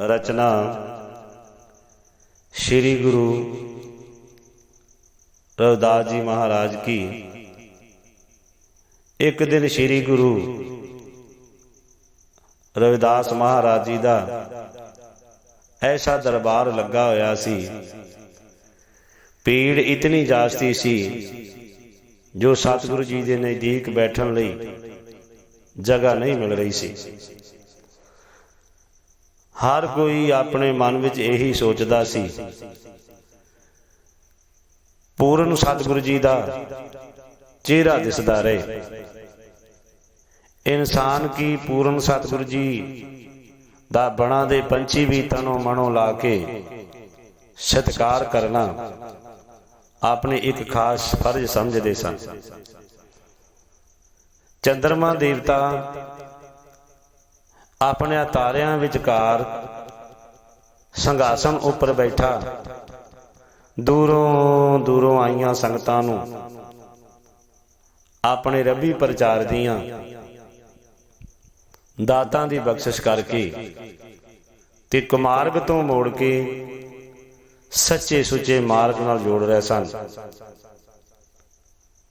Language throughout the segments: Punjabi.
ਰਚਨਾ ਸ੍ਰੀ ਗੁਰੂ ਰਵਿਦਾਸ ਜੀ ਮਹਾਰਾਜ ਕੀ। ਇੱਕ ਦਿਨ ਸ੍ਰੀ ਗੁਰੂ ਰਵਿਦਾਸ ਮਹਾਰਾਜ ਜੀ ਦਾ ਐਸਾ ਦਰਬਾਰ ਲੱਗਾ ਹੋਇਆ ਸੀ। ਭੀੜ ਇਤਨੀ ਜਾਸਤੀ ਸੀ ਜੋ ਸਤਿਗੁਰੂ ਜੀ ਦੇ ਨਜ਼ਦੀਕ ਬੈਠਣ ਲਈ ਜਗ੍ਹਾ ਨਹੀਂ ਮਿਲ ਰਹੀ ਸੀ। ਹਰ ਕੋਈ ਆਪਣੇ ਮਨ ਵਿੱਚ ਇਹੀ ਸੋਚਦਾ ਸੀ। ਪੂਰਨ ਸਤਿਗੁਰੂ ਜੀ ਦਾ ਚਿਹਰਾ ਦਿਸਦਾ ਰਹੇ। ਇਨਸਾਨ ਕੀ ਪੂਰਨ ਸਤਿਗੁਰੂ ਜੀ ਦਾ ਬਣਾ ਦੇ ਪੰਛੀ ਵੀ ਤਨੋਂ ਮਨੋਂ ਲਾ ਕੇ ਸਤਿਕਾਰ ਕਰਨਾ ਆਪਣੇ ਇੱਕ ਖਾਸ ਫਰਜ਼ ਸਮਝਦੇ ਸਨ। ਚੰਦਰਮਾ ਦੇਵਤਾ ਆਪਣੇ ਤਾਰਿਆਂ ਵਿਚਕਾਰ ਸੰਘਾਸਨ ਉੱਪਰ ਬੈਠਾ। ਦੂਰੋਂ ਦੂਰੋਂ ਆਈਆਂ ਸੰਗਤਾਂ ਨੂੰ ਆਪਣੇ ਰੱਬੀ ਪ੍ਰਚਾਰ ਦੀਆਂ ਦਾਤਾਂ ਦੀ ਬਖਸ਼ਿਸ਼ ਕਰਕੇ ਤੇ ਕੁਮਾਰਗ ਤੋਂ ਮੋੜ ਕੇ ਸੱਚੇ ਸੁੱਚੇ ਮਾਰਗ ਨਾਲ ਜੋੜ ਰਹੇ ਸਨ।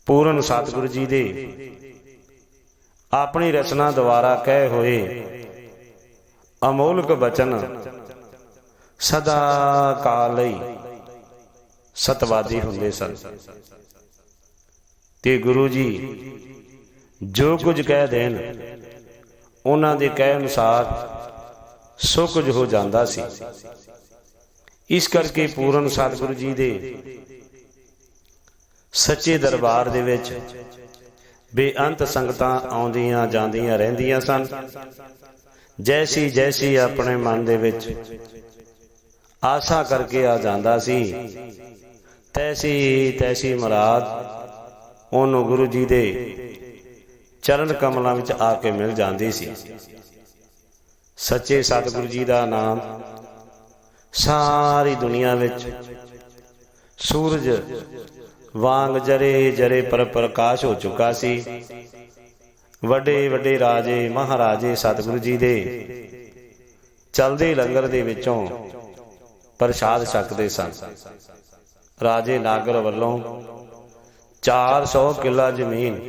ਪੂਰਨ ਸਤਿਗੁਰੂ ਜੀ ਦੇ ਆਪਣੀ ਰਚਨਾ ਦੁਆਰਾ ਕਹਿ ਹੋਏ ਅਮੋਲਕ ਬਚਨ ਸਦਾ ਕਾਲ ਲਈ ਸਤਵਾਦੀ ਹੁੰਦੇ ਸਨ। ਤੇ ਗੁਰੂ ਜੀ ਜੋ ਕੁਝ ਕਹਿ ਦੇਣ, ਉਹਨਾਂ ਦੇ ਕਹਿ ਅਨੁਸਾਰ ਸੋ ਕੁਝ ਹੋ ਜਾਂਦਾ ਸੀ। ਇਸ ਕਰਕੇ ਪੂਰਨ ਸਤਿਗੁਰੂ ਜੀ ਦੇ ਸੱਚੇ ਦਰਬਾਰ ਦੇ ਵਿੱਚ ਬੇਅੰਤ ਸੰਗਤਾਂ ਆਉਂਦੀਆਂ ਜਾਂਦੀਆਂ ਰਹਿੰਦੀਆਂ ਸਨ। ਜੈਸੀ ਜੈਸੀ ਆਪਣੇ ਮਨ ਦੇ ਵਿੱਚ ਆਸਾ ਕਰਕੇ ਆ ਜਾਂਦਾ ਸੀ, ਤੈਸੀ ਤੈਸੀ ਮਰਾਦ ਉਹਨੂੰ ਗੁਰੂ ਜੀ ਦੇ ਚਰਨ ਕਮਲਾਂ ਵਿੱਚ ਆ ਕੇ ਮਿਲ ਜਾਂਦੀ ਸੀ। ਸੱਚੇ ਸਤਿਗੁਰੂ ਜੀ ਦਾ ਨਾਮ ਸਾਰੀ ਦੁਨੀਆ ਵਿੱਚ ਸੂਰਜ ਵਾਂਗ ਜਰੇ ਜਰੇ ਪਰ ਪ੍ਰਕਾਸ਼ ਹੋ ਚੁੱਕਾ ਸੀ। ਵੱਡੇ ਵੱਡੇ ਰਾਜੇ, ਮਹਾਰਾਜੇ, ਸਤਿਗੁਰੂ ਜੀ ਦੇ ਚਲਦੇ ਲੰਗਰ ਦੇ ਵਿੱਚੋਂ ਪ੍ਰਸ਼ਾਦ ਛਕਦੇ ਸਨ। ਰਾਜੇ ਨਾਗਰ ਵੱਲੋਂ 400 ਕਿੱਲਾ ਜ਼ਮੀਨ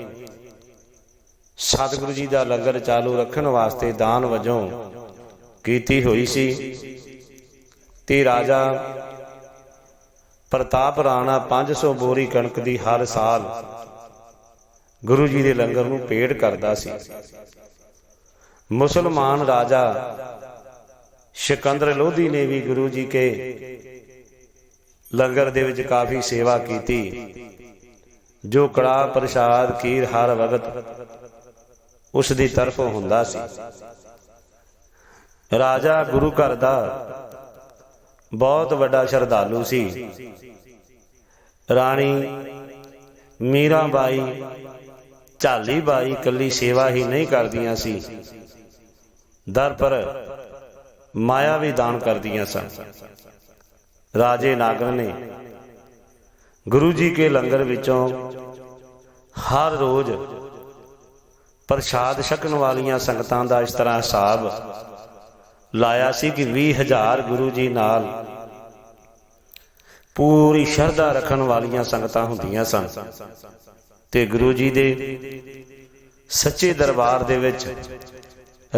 ਸਤਿਗੁਰੂ ਜੀ ਦਾ ਲੰਗਰ ਚਾਲੂ ਰੱਖਣ ਵਾਸਤੇ ਦਾਨ ਵਜੋਂ ਕੀਤੀ ਹੋਈ ਸੀ ਤੇ ਰਾਜਾ ਪ੍ਰਤਾਪ ਰਾਣਾ 500 ਬੋਰੀ ਕਣਕ ਦੀ ਹਰ ਸਾਲ ਗੁਰੂ ਜੀ ਦੇ ਲੰਗਰ ਨੂੰ ਭੇਟ ਕਰਦਾ ਸੀ। ਮੁਸਲਮਾਨ ਰਾਜਾ ਸਿਕੰਦਰ ਲੋਧੀ ਨੇ ਵੀ ਗੁਰੂ ਜੀ ਕੇ ਲੰਗਰ ਦੇ ਵਿੱਚ ਕਾਫੀ ਸੇਵਾ ਕੀਤੀ, ਜੋ ਕੜਾ ਪ੍ਰਸ਼ਾਦ, ਖੀਰ, ਹਰ ਵਕਤ ਉਸ ਦੀ ਤਰਫੋਂ ਹੁੰਦਾ ਸੀ। ਰਾਜਾ ਗੁਰੂ ਘਰ ਦਾ ਬਹੁਤ ਵੱਡਾ ਸ਼ਰਧਾਲੂ ਸੀ। ਰਾਣੀ ਮੀਰਾਬਾਈ ਝਾਲੀ ਬਾਈ ਕੱਲੀ ਸੇਵਾ ਹੀ ਨਹੀਂ ਕਰਦੀਆਂ ਸੀ। ਦਰ ਪਰ ਮਾਇਆ ਵੀ ਦਾਨ ਕਰਦੀਆਂ ਸਨ। ਰਾਜੇ ਨਾਗਰ ਨੇ ਗੁਰੂ ਜੀ ਕੇ ਲੰਗਰ ਵਿੱਚੋਂ ਹਰ ਰੋਜ਼ ਪ੍ਰਸ਼ਾਦ ਛਕਣ ਵਾਲੀਆਂ ਸੰਗਤਾਂ ਦਾ ਇਸ ਤਰ੍ਹਾਂ ਹਿਸਾਬ ਲਾਇਆ ਸੀ ਕਿ 20000 ਗੁਰੂ ਜੀ ਨਾਲ ਪੂਰੀ ਸ਼ਰਧਾ ਰੱਖਣ ਵਾਲੀਆਂ ਸੰਗਤਾਂ ਹੁੰਦੀਆਂ ਸਨ। ਤੇ ਗੁਰੂ ਜੀ ਦੇ ਸੱਚੇ ਦਰਬਾਰ ਦੇ ਵਿੱਚ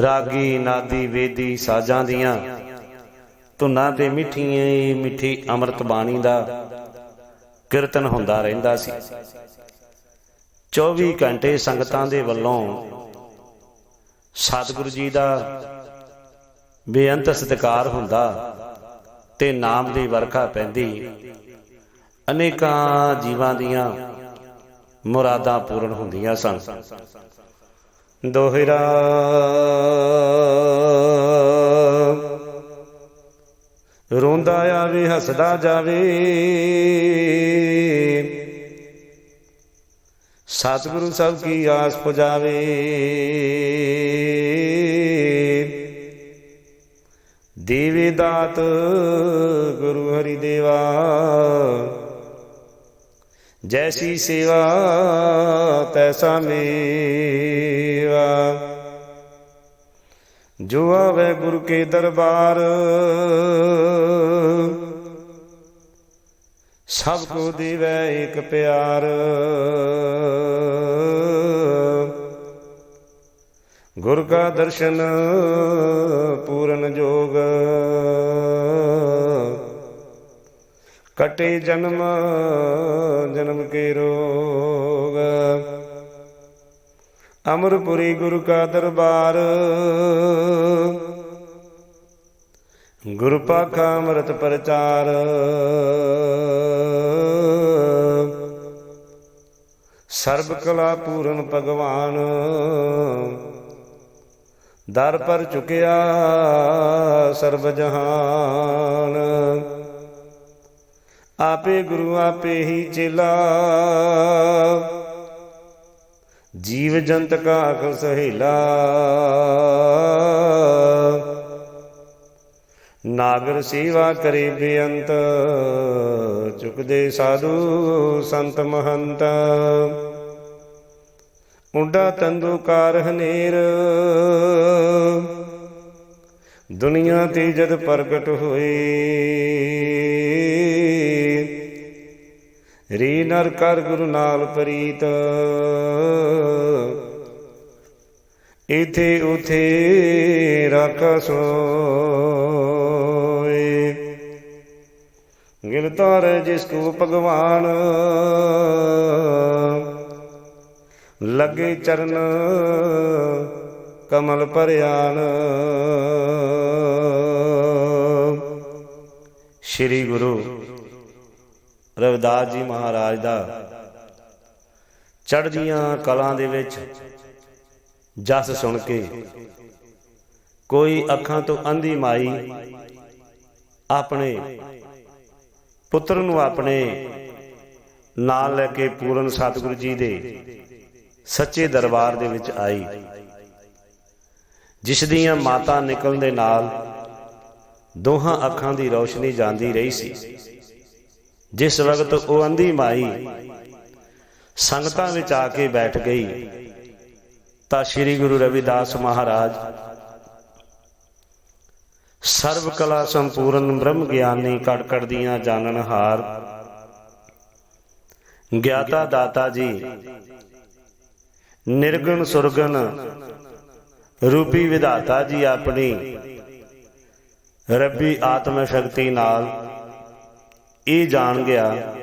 ਰਾਗੀ, ਨਾਦੀ, ਵੇਦੀ, ਸਾਜ਼ਾਂ ਦੀਆਂ ਧੁਨਾਂ ਤੇ ਮਿੱਠੀਆਂ ਮਿੱਠੀ ਅੰਮ੍ਰਿਤ ਬਾਣੀ ਦਾ ਕੀਰਤਨ ਹੁੰਦਾ ਰਹਿੰਦਾ ਸੀ। 24 ਘੰਟੇ ਸੰਗਤਾਂ ਦੇ ਵੱਲੋਂ ਸਤਿਗੁਰੂ ਜੀ ਦਾ ਬੇਅੰਤ ਸਤਿਕਾਰ ਹੁੰਦਾ ਤੇ ਨਾਮ ਦੀ ਵਰਖਾ ਪੈਂਦੀ। ਅਨੇਕਾਂ ਜੀਵਾਂ ਦੀਆਂ ਮੁਰਾਦਾਂ ਪੂਰਨ ਹੁੰਦੀਆਂ ਸਨ। ਦੋਹਰਾ ਰੋਂਦਾ ਆਵੇ, ਹੱਸਦਾ ਜਾਵੇ। ਸਤਿਗੁਰੂ ਸਭ ਕੀ ਆਸ ਪੁਜਾਵੇ। ਦੇਵੇ ਦਾਤ ਗੁਰੂ ਹਰੀ ਦੇਵਾ ਜੈਸੀ ਸੇਵਾ ਤੈਸਾ ਮੇਵਾ ਜੋ ਆਵੇ ਗੁਰੂ ਕੇ ਦਰਬਾਰ ਸਭ ਕੋ ਦੇਵੈ ਏਕ ਪਿਆਰ ਗੁਰ ਕਾ ਦਰਸ਼ਨ ਪੂਰਨ ਜੋਗ ਕਟੇ ਜਨਮ ਜਨਮ ਕੇ ਰੋਗ। ਅਮਰਪੁਰੀ ਗੁਰੂ ਕਾ ਦਰਬਾਰ। ਗੁਰੂ ਪਾਖਾ ਅੰਮ੍ਰਿਤ ਪ੍ਰਚਾਰ। ਸਰਬ ਕਲਾ ਪੂਰਨ ਭਗਵਾਨ। ਦਰ ਪਰ ਚੁਕਿਆ ਸਰਬ ਜਹਾਨ। ਆਪੇ ਗੁਰੂ ਆਪੇ ਹੀ ਚੇਲਾ। ਜੀਵ ਜੰਤ ਕਾ ਅਕਲ ਸਹੇਲਾ। ਨਾਗਰ ਸੇਵਾ ਕਰੇ ਬੇਅੰਤ, ਚੁਕਦੇ ਸਾਧੂ ਸੰਤ ਮਹੰਤ। ਮੁੰਡਾ ਤੰਦੂਕਾਰ ਹਨੇਰ। ਦੁਨੀਆ ਤੇ ਜਦ ਪ੍ਰਗਟ ਹੋਏ। ਰੀ ਨਰ ਕਰ ਗੁਰੂ ਨਾਲ ਪ੍ਰੀਤ। ਇਥੇ ਉਥੇ ਰੱਖ ਸੋਏ। ਗਿਲ ਤਾਰ ਜਿਸ ਕੋ ਭਗਵਾਨ। ਲੱਗੇ ਚਰਨ ਕਮਲ ਪਰਿਆਨ। ਸ੍ਰੀ ਗੁਰੂ ਰਵਿਦਾਸ ਜੀ ਮਹਾਰਾਜ ਦਾ। ਚੜ੍ਹਦੀਆਂ ਕਲਾਂ ਦੇ ਵਿੱਚ ਜਸ ਸੁਣ ਕੇ ਕੋਈ ਅੱਖਾਂ ਤੋਂ ਅੰਧੀ ਮਾਈ ਆਪਣੇ ਪੁੱਤਰ ਨੂੰ ਆਪਣੇ ਨਾਲ ਲੈ ਕੇ ਪੂਰਨ ਸਤਿਗੁਰੂ ਜੀ ਦੇ ਸੱਚੇ ਦਰਬਾਰ ਦੇ ਵਿੱਚ ਆਈ। ਜਿਸ ਦੀਆਂ ਮਾਤਾ ਨਿਕਲਣ ਦੇ ਨਾਲ ਦੋਹਾਂ ਅੱਖਾਂ ਦੀ ਰੌਸ਼ਨੀ ਜਾਂਦੀ ਰਹੀ ਸੀ। ਜਿਸ ਵਕਤ ਉਹ ਅੰਧੀ ਮਾਈ ਸੰਗਤਾਂ ਵਿੱਚ ਆ ਕੇ ਬੈਠ ਗਈ, ਤਾਂ ਸ੍ਰੀ ਗੁਰੂ ਰਵਿਦਾਸ ਮਹਾਰਾਜ ਸਰਵ ਕਲਾ ਸੰਪੂਰਨ ਬ੍ਰਹਮ ਗਿਆਨੀ ਕੜ ਦੀਆਂ ਜਾਣਨ ਗਿਆਤਾ ਦਾਤਾ ਜੀ, ਨਿਰਗੁਣ ਸੁਰਗਨ ਰੂਪੀ ਵਿਧਾਤਾ ਜੀ ਆਪਣੀ, ਰੱਬੀ ਆਤਮ ਸ਼ਕਤੀ ਨਾਲ ਇਹ ਜਾਣ ਗਿਆ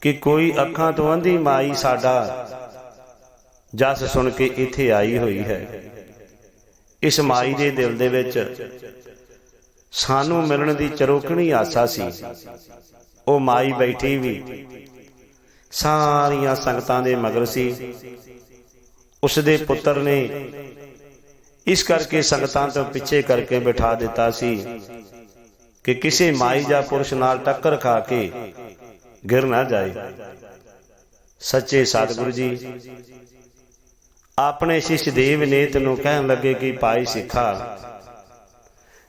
ਕਿ ਕੋਈ ਅੱਖਾਂ ਤੋਂ ਅੰਧੀ ਮਾਈ ਸਾਡਾ ਜਸ ਸੁਣ ਕੇ ਇੱਥੇ ਆਈ ਹੋਈ ਹੈ। ਇਸ ਮਾਈ ਦੇ ਦਿਲ ਦੇ ਵਿੱਚ ਸਾਨੂੰ ਮਿਲਣ ਦੀ ਚਰੋਕਣੀ ਆਸਾ ਸੀ। ਉਹ ਮਾਈ ਬੈਠੀ ਵੀ ਸਾਰੀਆਂ ਸੰਗਤਾਂ ਦੇ ਮਗਰ ਸੀ। ਉਸ ਦੇ ਪੁੱਤਰ ਨੇ ਇਸ ਕਰਕੇ ਸੰਗਤਾਂ ਤੋਂ ਪਿੱਛੇ ਕਰਕੇ ਬਿਠਾ ਦਿੱਤਾ ਸੀ। ਕਿ ਕਿਸੇ ਮਾਈ ਜਾਂ ਪੁਰਸ਼ ਨਾਲ ਟੱਕਰ ਖਾ ਕੇ ਗਿਰ ਨਾ ਜਾਏ। ਸੱਚੇ ਸਤਿਗੁਰੂ ਜੀ ਆਪਣੇ ਸ਼ਿਸ਼ ਦੇਵ ਨੇਤ ਨੂੰ ਕਹਿਣ ਲੱਗੇ ਕਿ ਭਾਈ ਸਿੱਖਾ।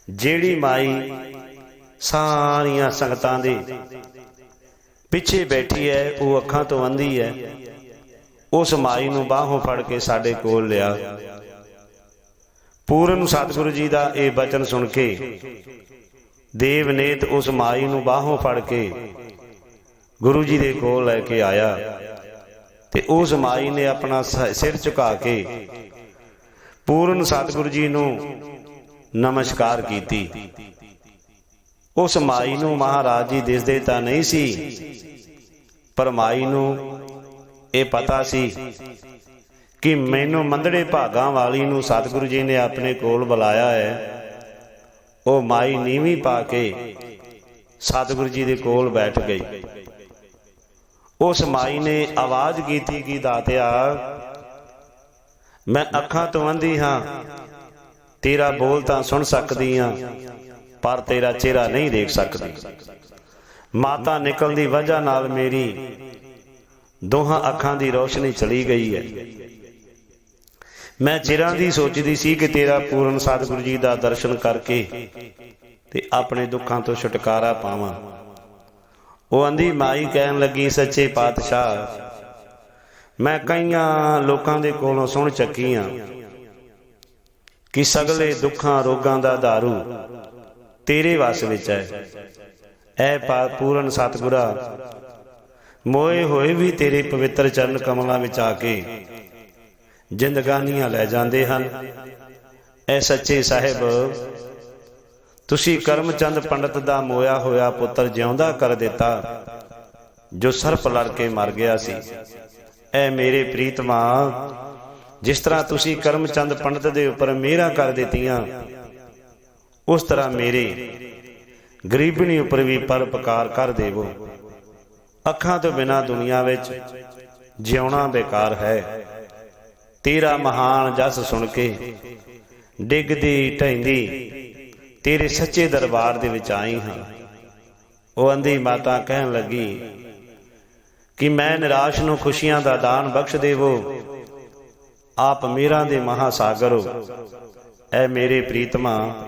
ਜਿਹੜੀ ਮਾਈ ਸਾਰੀਆਂ ਸੰਗਤਾਂ ਦੇ ਪਿੱਛੇ ਬੈਠੀ ਹੈ ਉਹ ਅੱਖਾਂ ਤੋਂ ਅੰਧੀ ਹੈ। ਉਸ ਮਾਈ ਨੂੰ ਬਾਹੋਂ ਫੜ ਕੇ ਸਾਡੇ ਕੋਲ ਲਿਆ। ਪੂਰਨ ਸਤਿਗੁਰੂ ਜੀ ਦਾ ਇਹ ਬਚਨ ਸੁਣ ਕੇ ਦੇਵ ਨੇਤ ਉਸ ਮਾਈ ਨੂੰ ਬਾਹੋਂ ਫੜ ਕੇ ਗੁਰੂ ਜੀ ਦੇ ਕੋਲ ਲੈ ਕੇ ਆਇਆ ਤੇ ਉਸ ਮਾਈ ਨੇ ਆਪਣਾ ਸਿਰ ਝੁਕਾ ਕੇ ਪੂਰਨ ਸਤਿਗੁਰੂ ਜੀ ਨੂੰ ਨਮਸਕਾਰ ਕੀਤੀ। ਉਸ ਮਾਈ ਨੂੰ ਮਹਾਰਾਜ ਜੀ ਦਿਸਦੇ ਤਾਂ ਨਹੀਂ ਸੀ, ਪਰ ਮਾਈ ਨੂੰ ਇਹ ਪਤਾ ਸੀ ਕਿ ਮੈਨੂੰ ਮੰਦੜੇ ਭਾਗਾਂ ਵਾਲੀ ਨੂੰ ਸਤਿਗੁਰੂ ਜੀ ਨੇ ਆਪਣੇ ਕੋਲ ਬੁਲਾਇਆ ਹੈ। ਉਹ ਮਾਈ ਨੀਵੀਂ ਪਾ ਕੇ ਸਤਿਗੁਰੂ ਜੀ ਦੇ ਕੋਲ ਬੈਠ ਗਈ। ਉਸ ਮਾਈ ਨੇ ਆਵਾਜ਼ ਕੀਤੀ ਕਿ ਦਾਤਿਆ, ਮੈਂ ਅੱਖਾਂ ਤੋਂ ਅੰਧੀ ਹਾਂ, ਤੇਰਾ ਬੋਲ ਤਾਂ ਸੁਣ ਸਕਦੀ ਹਾਂ, ਪਰ ਤੇਰਾ ਚਿਹਰਾ ਨਹੀਂ ਦੇਖ ਸਕਦੀ। ਮਾਤਾ ਨਿਕਲਣ ਦੀ ਵਜ੍ਹਾ ਨਾਲ ਮੇਰੀ ਦੋਹਾਂ ਅੱਖਾਂ ਦੀ ਰੋਸ਼ਨੀ ਚਲੀ ਗਈ ਹੈ। ਮੈਂ ਚਿਰਾਂ ਦੀ ਸੋਚਦੀ ਸੀ ਕਿ ਤੇਰਾ ਪੂਰਨ ਸਤਿਗੁਰੂ ਜੀ ਦਾ ਦਰਸ਼ਨ ਕਰਕੇ ਤੇ ਆਪਣੇ ਦੁੱਖਾਂ ਤੋਂ ਛੁਟਕਾਰਾ ਪਾਵਾਂ। ਉਹ ਅੰਧੀ ਮਾਈ ਕਹਿਣ ਲੱਗੀ, ਸੱਚੇ ਪਾਤਸ਼ਾਹ, ਮੈਂ ਕਈਆਂ ਲੋਕਾਂ ਦੇ ਕੋਲੋਂ ਸੁਣ ਚੱਕੀਆਂ ਕਿ ਸਗਲੇ ਦੁੱਖਾਂ ਰੋਗਾਂ ਦਾ ਧਾਰੂ ਤੇਰੇ ਵਸ ਵਿੱਚ ਹੈ। ਐ ਪਾ- ਪੂਰਨ ਸਤਿਗੁਰਾ, ਮੋਏ ਹੋਏ ਵੀ ਤੇਰੇ ਪਵਿੱਤਰ ਚਰਨ ਕਮਲਾਂ ਵਿੱਚ ਆ ਕੇ ਜ਼ਿੰਦਗਾਨੀਆਂ ਲੈ ਜਾਂਦੇ ਹਨ। ਐ ਸੱਚੇ ਸਾਹਿਬ, ਤੁਸੀਂ ਕਰਮਚੰਦ ਪੰਡਤ ਦਾ ਮੋਇਆ ਹੋਇਆ ਪੁੱਤਰ ਜਿਉਂਦਾ ਕਰ ਦਿੱਤਾ, ਜੋ ਸਰਪ ਲੜ ਕੇ ਮਰ ਗਿਆ ਸੀ। ਐ ਮੇਰੇ ਪ੍ਰੀਤਮਾ ਜਿਸ ਤਰ੍ਹਾਂ ਤੁਸੀਂ ਕਰਮਚੰਦ ਪੰਡਤ ਦੇ ਉੱਪਰ ਮਿਹਰਾਂ ਕਰ ਦਿੱਤੀਆਂ, ਉਸ ਤਰ੍ਹਾਂ ਮੇਰੇ ਗਰੀਬਣੀ ਉੱਪਰ ਵੀ ਪਰਪਕਾਰ ਕਰ ਦੇਵੋ। ਅੱਖਾਂ ਤੋਂ ਬਿਨਾ ਦੁਨੀਆ ਵਿੱਚ ਜਿਉਣਾ ਬੇਕਾਰ ਹੈ। ਤੇਰਾ ਮਹਾਨ ਜਸ ਸੁਣ ਕੇ ਡਿੱਗਦੀ ਢੈਂਦੀ ਤੇਰੇ ਸੱਚੇ ਦਰਬਾਰ ਦੇ ਵਿੱਚ ਆਈ ਹਾਂ। ਉਹ ਅੰਧੀ ਮਾਤਾ ਕਹਿਣ ਲੱਗੀ, ਕਿ ਮੈਂ ਨਿਰਾਸ਼ ਨੂੰ ਖੁਸ਼ੀਆਂ ਦਾ ਦਾਨ ਬਖਸ਼ ਦੇਵੋ। ਆਪ ਮੇਰਾ ਦੇ ਮਹਾ ਸਾਗਰ ਹੋ। ਐ ਮੇਰੇ ਪ੍ਰੀਤਮਾ,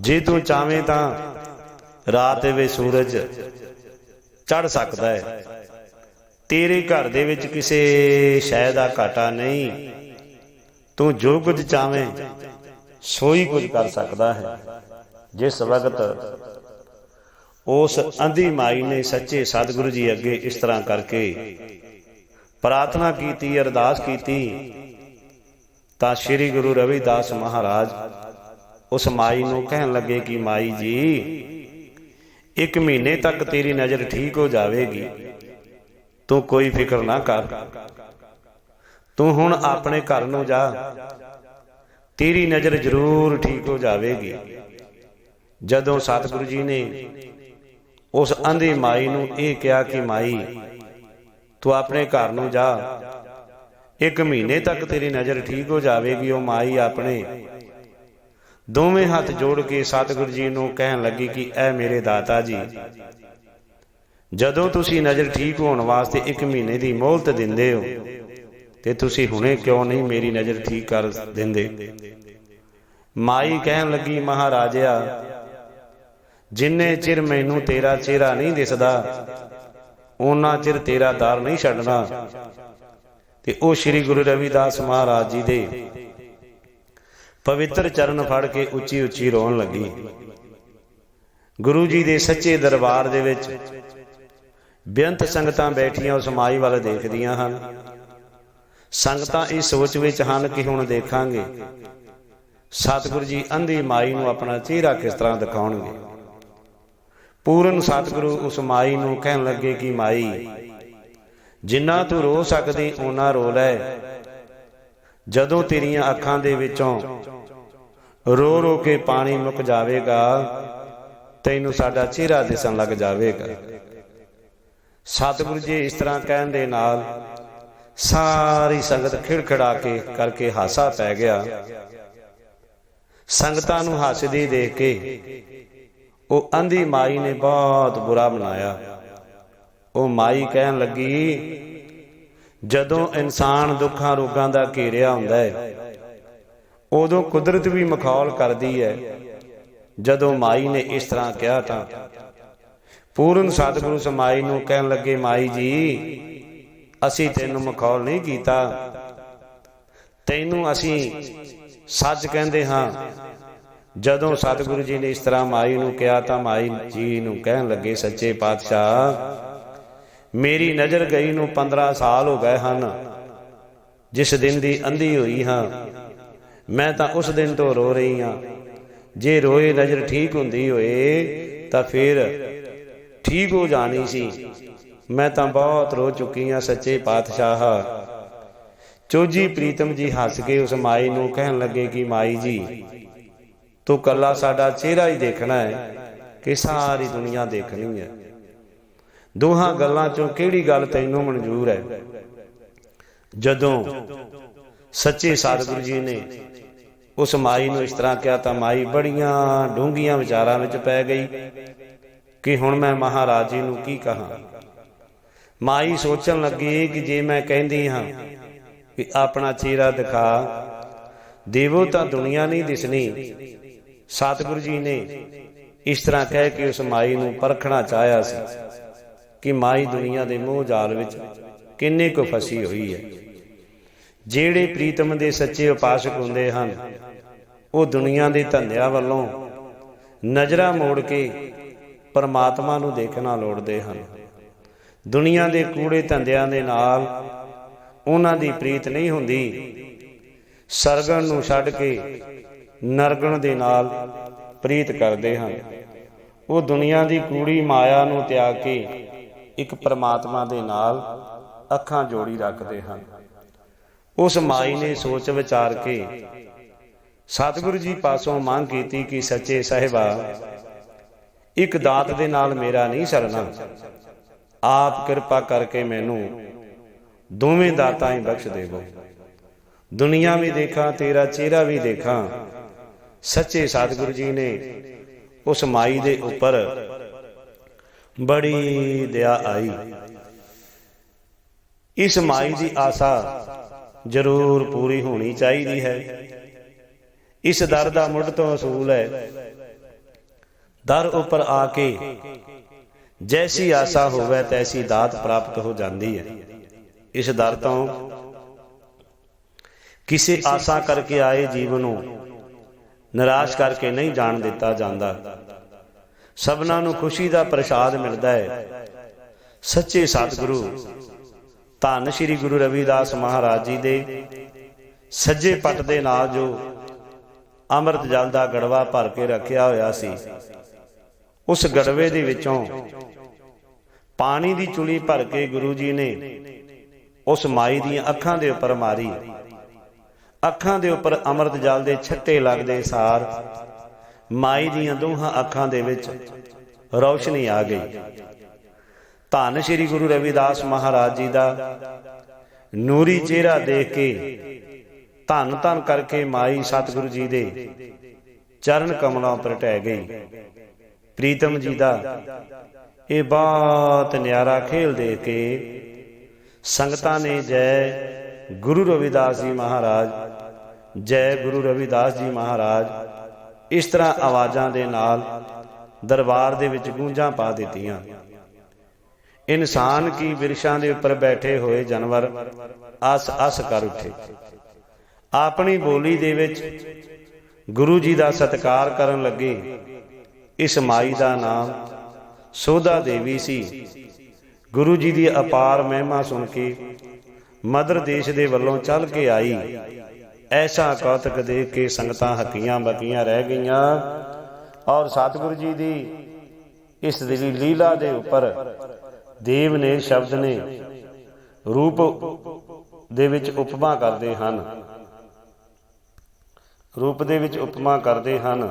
ਜੇ ਤੂੰ ਚਾਵੇਂ ਤਾਂ ਰਾਤ ਵੇ ਸੂਰਜ ਚੜ ਸਕਦਾ ਹੈ। ਤੇਰੇ ਘਰ ਦੇ ਵਿੱਚ ਕਿਸੇ ਸ਼ੈ ਦਾ ਘਾਟਾ ਨਹੀਂ। ਤੂੰ ਜੋ ਕੁਝ ਚਾਵੇਂ ਸੋਈ ਕੁਝ ਕਰ ਸਕਦਾ ਹੈ। ਜਿਸ ਵਕਤ ਉਸ ਅੰਧੀ ਮਾਈ ਨੇ ਸੱਚੇ ਸਤਿਗੁਰੂ ਜੀ ਅੱਗੇ ਇਸ ਤਰ੍ਹਾਂ ਕਰਕੇ ਪ੍ਰਾਰਥਨਾ ਕੀਤੀ, ਅਰਦਾਸ ਕੀਤੀ, ਤਾਂ ਸ੍ਰੀ ਗੁਰੂ ਰਵਿਦਾਸ ਮਹਾਰਾਜ ਉਸ ਮਾਈ ਨੂੰ ਕਹਿਣ ਲੱਗੇ ਕਿ ਮਾਈ ਜੀ, ਇੱਕ ਮਹੀਨੇ ਤੱਕ ਤੇਰੀ ਨਜ਼ਰ ਠੀਕ ਹੋ ਜਾਵੇਗੀ। ਤੂੰ ਕੋਈ ਫਿਕਰ ਨਾ ਕਰ। ਤੂੰ ਹੁਣ ਆਪਣੇ ਘਰ ਨੂੰ ਜਾ। ਤੇਰੀ ਨਜ਼ਰ ਜ਼ਰੂਰ ਠੀਕ ਹੋ ਜਾਵੇਗੀ। ਜਦੋਂ ਸਤਿਗੁਰੂ ਜੀ ਨੇ ਉਸ ਅੰਧੀ ਮਾਈ ਨੂੰ ਇਹ ਕਿਹਾ ਕਿ ਮਾਈ, ਤੂੰ ਆਪਣੇ ਘਰ ਨੂੰ ਜਾ। ਇੱਕ ਮਹੀਨੇ ਤੱਕ ਤੇਰੀ ਨਜ਼ਰ ਠੀਕ ਹੋ ਜਾਵੇਗੀ, ਉਹ ਮਾਈ ਆਪਣੇ। ਦੋਵੇਂ ਹੱਥ ਜੋੜ ਕੇ ਸਤਿਗੁਰੂ ਜੀ ਨੂੰ ਕਹਿਣ ਲੱਗੀ ਕਿ ਐ ਮੇਰੇ ਦਾਤਾ ਜੀ। ਜਦੋਂ ਤੁਸੀਂ ਨਜ਼ਰ ਠੀਕ ਹੋਣ ਵਾਸਤੇ ਇੱਕ ਮਹੀਨੇ ਦੀ ਮੋਹਲਤ ਦਿੰਦੇ ਹੋ, ਤੇ ਤੁਸੀਂ ਹੁਣੇ ਕਿਉਂ ਨਹੀਂ ਮੇਰੀ ਨਜ਼ਰ ਠੀਕ ਕਰ ਦਿੰਦੇ? ਮਾਈ ਕਹਿਣ ਲੱਗੀ, ਮਹਾਰਾਜਿਆ, ਜਿੰਨੇ ਚਿਰ ਮੈਨੂੰ ਤੇਰਾ ਚਿਹਰਾ ਨਹੀਂ ਦਿਸਦਾ ਉਹਨਾਂ ਚਿਰ ਤੇਰਾ ਦਰ ਨਹੀਂ ਛੱਡਣਾ। ਤੇ ਉਹ ਸ੍ਰੀ ਗੁਰੂ ਰਵਿਦਾਸ ਮਹਾਰਾਜ ਜੀ ਦੇ ਪਵਿੱਤਰ ਚਰਨ ਫੜ ਕੇ ਉੱਚੀ ਉੱਚੀ ਰੋਣ ਲੱਗੀ। ਗੁਰੂ ਜੀ ਦੇ ਸੱਚੇ ਦਰਬਾਰ ਦੇ ਵਿੱਚ ਬੇਅੰਤ ਸੰਗਤਾਂ ਬੈਠੀਆਂ ਉਸ ਮਾਈ ਵੱਲ ਦੇਖਦੀਆਂ ਹਨ। ਸੰਗਤਾਂ ਇਸ ਸੋਚ ਵਿੱਚ ਹਨ ਕਿ ਹੁਣ ਦੇਖਾਂਗੇ। ਸਤਿਗੁਰੂ ਜੀ ਅੰਧੀ ਮਾਈ ਨੂੰ ਆਪਣਾ ਚਿਹਰਾ ਕਿਸ ਤਰ੍ਹਾਂ ਦਿਖਾਉਣਗੇ? ਪੂਰਨ ਸਤਿਗੁਰੂ ਉਸ ਮਾਈ ਨੂੰ ਕਹਿਣ ਲੱਗੇ ਕਿ ਮਾਈ, ਜਿੰਨਾ ਤੂੰ ਰੋ ਸਕਦੀ, ਓਨਾ ਰੋ ਲੈ। ਜਦੋਂ ਤੇਰੀਆਂ ਅੱਖਾਂ ਦੇ ਵਿੱਚੋਂ ਰੋ ਰੋ ਕੇ ਪਾਣੀ ਮੁੱਕ ਜਾਵੇਗਾ, ਤੈਨੂੰ ਸਾਡਾ ਚਿਹਰਾ ਦਿਸਣ ਲੱਗ ਜਾਵੇਗਾ। ਸਤਿਗੁਰੂ ਜੀ ਇਸ ਤਰ੍ਹਾਂ ਕਹਿਣ ਦੇ ਨਾਲ ਸਾਰੀ ਸੰਗਤ ਖਿੜਖੜਾ ਕੇ ਕਰਕੇ ਹਾਸਾ ਪੈ ਗਿਆ। ਸੰਗਤਾਂ ਨੂੰ ਹੱਸਦੀ ਦੇਖ ਕੇ ਉਹ ਅੰਧੀ ਮਾਈ ਨੇ ਬਹੁਤ ਬੁਰਾ ਬਣਾਇਆ। ਉਹ ਮਾਈ ਕਹਿਣ ਲੱਗੀ, ਜਦੋਂ ਇਨਸਾਨ ਦੁੱਖਾਂ ਰੋਗਾਂ ਦਾ ਘੇਰਿਆ ਹੁੰਦਾ ਹੈ, ਉਦੋਂ ਕੁਦਰਤ ਵੀ ਮਖੌਲ ਕਰਦੀ ਹੈ। ਜਦੋਂ ਮਾਈ ਨੇ ਇਸ ਤਰ੍ਹਾਂ ਕਿਹਾ ਤਾਂ ਪੂਰਨ ਸਤਿਗੁਰੂ ਸਮਾਈ ਨੂੰ ਕਹਿਣ ਲੱਗੇ, ਮਾਈ ਜੀ, ਅਸੀਂ ਤੈਨੂੰ ਮਖੌਲ ਨਹੀਂ ਕੀਤਾ। ਤੈਨੂੰ ਅਸੀਂ ਸੱਚ ਕਹਿੰਦੇ ਹਾਂ। ਜਦੋਂ ਸਤਿਗੁਰੂ ਜੀ ਨੇ ਇਸ ਤਰ੍ਹਾਂ ਮਾਈ ਨੂੰ ਕਿਹਾ ਤਾਂ ਮਾਈ ਜੀ ਨੂੰ ਕਹਿਣ ਲੱਗੇ, ਸੱਚੇ ਪਾਤਸ਼ਾਹ, ਮੇਰੀ ਨਜ਼ਰ ਗਈ ਨੂੰ 15 ਸਾਲ ਹੋ ਗਏ ਹਨ। ਜਿਸ ਦਿਨ ਦੀ ਅੰਧੀ ਹੋਈ ਹਾਂ, ਮੈਂ ਤਾਂ ਉਸ ਦਿਨ ਤੋਂ ਰੋ ਰਹੀ ਹਾਂ। ਜੇ ਰੋਏ ਨਜ਼ਰ ਠੀਕ ਹੁੰਦੀ ਹੋਏ, ਤਾਂ ਫਿਰ ਠੀਕ ਹੋ ਜਾਣੀ ਸੀ। ਮੈਂ ਤਾਂ ਬਹੁਤ ਰੋ ਚੁੱਕੀ ਹਾਂ ਸੱਚੇ ਪਾਤਸ਼ਾਹ। ਚੋਜੀ ਪ੍ਰੀਤਮ ਜੀ ਹੱਸ ਕੇ ਉਸ ਮਾਈ ਨੂੰ ਕਹਿਣ ਲੱਗੇ ਕਿ ਮਾਈ ਜੀ, ਤੂੰ ਕੱਲਾ ਸਾਡਾ ਚਿਹਰਾ ਹੀ ਦੇਖਣਾ ਹੈ ਕਿ ਸਾਰੀ ਦੁਨੀਆ ਦੇਖਣੀ ਹੈ। ਦੋਹਾਂ ਗੱਲਾਂ ਚੋਂ ਕਿਹੜੀ ਗੱਲ ਤੈਨੂੰ ਮਨਜ਼ੂਰ ਹੈ? ਜਦੋਂ ਸੱਚੇ ਸਤਿਗੁਰੂ ਜੀ ਨੇ ਉਸ ਮਾਈ ਨੂੰ ਇਸ ਤਰ੍ਹਾਂ ਕਿਹਾ ਤਾਂ ਮਾਈ ਬੜੀਆਂ ਡੂੰਘੀਆਂ ਵਿਚਾਰਾਂ ਵਿੱਚ ਪੈ ਗਈ। ਕਿ ਹੁਣ ਮੈਂ ਮਹਾਰਾਜ ਜੀ ਨੂੰ ਕੀ ਕਹਾਂ? ਮਾਈ ਸੋਚਣ ਲੱਗੀ ਕਿ ਜੇ ਮੈਂ ਕਹਿੰਦੀ ਹਾਂ ਕਿ ਆਪਣਾ ਚਿਹਰਾ ਦਿਖਾ, ਦੇਵੋ ਤਾਂ ਦੁਨੀਆ ਨਹੀਂ ਦਿਸਣੀ। ਸਤਿਗੁਰੂ ਜੀ ਨੇ ਇਸ ਤਰ੍ਹਾਂ ਕਹਿ ਕੇ ਉਸ ਮਾਈ ਨੂੰ ਪਰਖਣਾ ਚਾਹਿਆ ਸੀ ਕਿ ਮਾਈ ਦੁਨੀਆ ਦੇ ਮੋਹ ਜਾਲ ਵਿੱਚ ਕਿੰਨੇ ਕੁ ਫਸੀ ਹੋਈ ਹੈ। ਜਿਹੜੇ ਪ੍ਰੀਤਮ ਦੇ ਸੱਚੇ ਉਪਾਸਕ ਹੁੰਦੇ ਹਨ, ਉਹ ਦੁਨੀਆ ਦੇ ਧੰਦਿਆਂ ਵੱਲੋਂ ਨਜ਼ਰਾਂ ਮੋੜ ਕੇ ਪਰਮਾਤਮਾ ਨੂੰ ਦੇਖਣਾ ਲੋੜਦੇ ਹਨ। ਦੁਨੀਆ ਦੇ ਕੂੜੇ ਧੰਦਿਆਂ ਦੇ ਨਾਲ ਉਹਨਾਂ ਦੀ ਪ੍ਰੀਤ ਨਹੀਂ ਹੁੰਦੀ। ਸਰਗਣ ਨੂੰ ਛੱਡ ਕੇ ਨਰਗਣ ਦੇ ਨਾਲ ਪ੍ਰੀਤ ਕਰਦੇ ਹਨ। ਉਹ ਦੁਨੀਆ ਦੀ ਕੂੜੀ ਮਾਇਆ ਨੂੰ ਤਿਆਗ ਕੇ ਇੱਕ ਪਰਮਾਤਮਾ ਦੇ ਨਾਲ ਅੱਖਾਂ ਜੋੜੀ ਰੱਖਦੇ ਹਨ। ਉਸ ਮਾਈ ਨੇ ਸੋਚ ਵਿਚਾਰ ਕੇ ਸਤਿਗੁਰੂ ਜੀ ਪਾਸੋਂ ਮੰਗ ਕੀਤੀ ਕਿ ਸੱਚੇ ਸਾਹਿਬਾ ਇੱਕ ਦਾਤ ਦੇ ਨਾਲ ਮੇਰਾ ਨਹੀਂ ਸਰਨਾ। ਆਪ ਕਿਰਪਾ ਕਰਕੇ ਮੈਨੂੰ ਦੋਵੇਂ ਦਾਤਾਂ ਹੀ ਬਖਸ਼ ਦੇਵੋ। ਦੁਨੀਆ ਵੀ ਦੇਖਾਂ, ਤੇਰਾ ਚਿਹਰਾ ਵੀ ਦੇਖਾਂ। ਸੱਚੇ ਸਤਿਗੁਰੂ ਜੀ ਨੇ ਉਸ ਮਾਈ ਦੇ ਉੱਪਰ ਬੜੀ ਦਇਆ ਆਈ। ਇਸ ਮਾਈ ਦੀ ਆਸਾ ਜ਼ਰੂਰ ਪੂਰੀ ਹੋਣੀ ਚਾਹੀਦੀ ਹੈ। ਇਸ ਦਰ ਦਾ ਮੁੱਢ ਤੋਂ ਅਸੂਲ ਹੈ। ਦਰ ਉਪਰ ਆ ਕੇ ਜੈਸੀ ਆਸਾ ਹੋਵੇ, ਤੈਸੀ ਦਾਤ ਪ੍ਰਾਪਤ ਹੋ ਜਾਂਦੀ ਹੈ। ਇਸ ਦਰ ਤੋਂ ਕਿਸੇ ਆਸਾ ਕਰਕੇ ਆਏ ਜੀਵ ਨੂੰ ਨਿਰਾਸ਼ ਕਰਕੇ ਨਹੀਂ ਜਾਣ ਦਿੱਤਾ ਜਾਂਦਾ। ਸਭਨਾਂ ਨੂੰ ਖੁਸ਼ੀ ਦਾ ਪ੍ਰਸ਼ਾਦ ਮਿਲਦਾ ਹੈ। ਸੱਚੇ ਸਤਿਗੁਰੂ, ਧੰਨ ਸ਼੍ਰੀ ਗੁਰੂ ਰਵਿਦਾਸ ਮਹਾਰਾਜ ਜੀ ਦੇ ਸੱਜੇ ਪੱਟ ਦੇ ਨਾਲ ਜੋ ਅੰਮ੍ਰਿਤ ਜਲ ਦਾ ਗੜਵਾ ਭਰ ਕੇ ਰੱਖਿਆ ਹੋਇਆ ਸੀ। ਉਸ ਗੜਵੇ ਦੇ ਵਿੱਚੋਂ ਪਾਣੀ ਦੀ ਚੁਲੀ ਭਰ ਕੇ ਗੁਰੂ ਜੀ ਨੇ ਉਸ ਮਾਈ ਦੀਆਂ ਅੱਖਾਂ ਦੇ ਉੱਪਰ ਮਾਰੀ। ਅੱਖਾਂ ਦੇ ਉੱਪਰ ਅੰਮ੍ਰਿਤ ਜਲ ਦੇ ਛੱਟੇ ਲੱਗਦੇ ਸਾਰ ਮਾਈ ਦੀਆਂ ਦੋਹਾਂ ਅੱਖਾਂ ਦੇ ਵਿੱਚ ਰੌਸ਼ਨੀ ਆ ਗਈ। ਧੰਨ ਸ਼੍ਰੀ ਗੁਰੂ ਰਵਿਦਾਸ ਮਹਾਰਾਜ ਜੀ ਦਾ ਨੂਰੀ ਚਿਹਰਾ ਦੇਖ ਕੇ ਧੰਨ ਧੰਨ ਕਰਕੇ ਮਾਈ ਸਤਿਗੁਰੂ ਜੀ ਦੇ ਚਰਨ ਕਮਲਾਂ ਉੱਪਰ ਟਹਿ ਗਈ। ਪ੍ਰੀਤਮ ਜੀ ਦਾ ਇਹ ਬਾਤ ਨਿਆਰਾ ਖੇਲ ਦੇ ਕੇ ਸੰਗਤਾਂ ਨੇ ਜੈ ਗੁਰੂ ਰਵਿਦਾਸ ਜੀ ਮਹਾਰਾਜ, ਜੈ ਗੁਰੂ ਰਵਿਦਾਸ ਜੀ ਮਹਾਰਾਜ, ਇਸ ਤਰ੍ਹਾਂ ਆਵਾਜ਼ਾਂ ਦੇ ਨਾਲ ਦਰਬਾਰ ਦੇ ਵਿੱਚ ਗੂੰਜਾਂ ਪਾ ਦਿੱਤੀਆਂ। ਇਨਸਾਨ ਕੀ ਬਿਰਸ਼ਾਂ ਦੇ ਉੱਪਰ ਬੈਠੇ ਹੋਏ ਜਾਨਵਰ, ਅਸ ਅਸ ਕਰ ਉੱਠੇ। ਆਪਣੀ ਬੋਲੀ ਦੇ ਵਿੱਚ ਗੁਰੂ ਜੀ ਦਾ ਸਤਿਕਾਰ ਕਰਨ ਲੱਗੇ। ਇਸ ਮਾਈ ਦਾ ਨਾਮ ਸੋਧਾ ਦੇਵੀ ਸੀ। ਗੁਰੂ ਜੀ ਦੀ ਅਪਾਰ ਮਹਿਮਾ ਸੁਣ ਕੇ ਮਦਰ ਦੇਸ਼ ਦੇ ਵੱਲੋਂ ਚੱਲ ਕੇ ਆਈ। ਐਸਾ ਕੌਤਕ ਦੇਖ ਕੇ ਸੰਗਤਾਂ ਹੱਕੀਆਂ ਬਕੀਆਂ ਰਹਿ ਗਈਆਂ ਔਰ ਸਤਿਗੁਰੂ ਜੀ ਦੀ ਇਸ ਦੀ ਲੀਲਾ ਦੇ ਉੱਪਰ ਦੇਵ ਨੇ ਸ਼ਬਦ ਨੇ ਰੂਪ ਦੇ ਵਿੱਚ ਉਪਮਾ ਕਰਦੇ ਹਨ। ਰੂਪ ਦੇ ਵਿੱਚ ਉਪਮਾ ਕਰਦੇ ਹਨ।